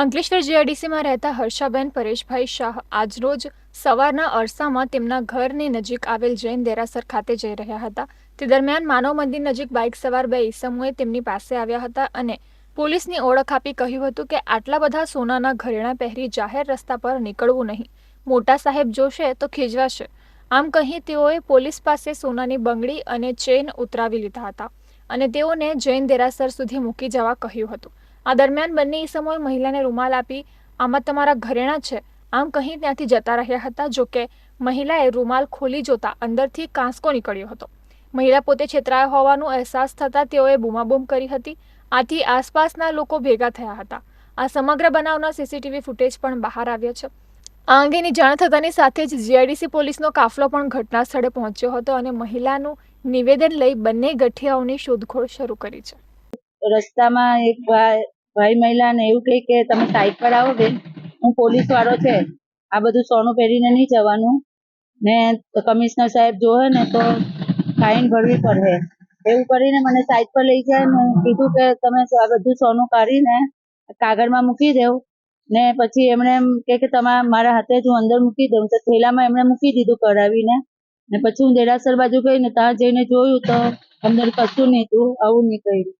અંકલેશ્વર જીઆઈડીસીમાં રહેતા હર્ષાબેન પરેશભાઈ શાહ આજરોજ સવારના અરસામાં તેમના ઘરની નજીક આવેલ જૈન દેરાસર ખાતે જઈ રહ્યા હતા. તે દરમિયાન માનવ મંદિર નજીક બાઇક સવાર બે ઈસમોએ તેમની પાસે આવ્યા હતા અને પોલીસની ઓળખ આપી કહ્યું હતું કે આટલા બધા સોનાના ઘરેણાં પહેરી જાહેર રસ્તા પર નીકળવું નહીં. મોટા સાહેબ જોશે તો ખીજવાશે. આમ કહી તેઓએ પોલીસ પાસે સોનાની બંગડી અને ચેન ઉતરાવી લીધા હતા અને તેઓને જૈન દેરાસર સુધી મૂકી જવા કહ્યું હતું. આ દરમિયાન બંને ઈસમોએ મહિલાને રૂમાલ આપી, આમાં તમારા ઘરેણાં છે. આમ કહી ત્યાંથી જતા રહ્યા હતા, જો કે મહિલાએ રૂમાલ ખોલી જોતા અંદરથી કાંસકો નીકળ્યો હતો. મહિલા પોતે છેતરાયા હોવાનો અહેસાસ થતાં તેઓએ બૂમાબૂમ કરી હતી. આથી આસપાસના લોકો ભેગા થયા હતા. આ સમગ્ર બનાવના સીસીટીવી ફૂટેજ પણ બહાર આવ્યા છે. આ અંગેની જાણ થતાની સાથે જ જીઆઈડીસી પોલીસનો કાફલો પણ ઘટના સ્થળે પહોંચ્યો હતો અને મહિલાનું નિવેદન લઈ બંને ગઠિયાઓની શોધખોળ શરૂ કરી છે. રસ્તામાં એક ભાઈ ભાઈ મહિલાને એવું કહે કે, તમે સાઈડ પર આવો બેન. હું પોલીસ વાળો છે. આ બધું સોનું પહેરીને નહીં જવાનું. ને કમિશનર સાહેબ જોવે ને તો ફાઇન ભરવી પડે. એવું કરીને મને સાઈડ પર લઈ જાય ને કીધું કે, તમે આ બધું સોનું કાઢીને કાગળમાં મૂકી દેવ. ને પછી એમણે એમ કે કે તમારા મારા હાથે જ હું અંદર મૂકી દઉં. તો થેલામાં એમણે મૂકી દીધું કઢાવીને. ને પછી હું દેરાસર બાજુ ગઈ ને ત્યાં જઈને જોયું તો અંદર કશું નહીં હતું, આવું નીકળ્યું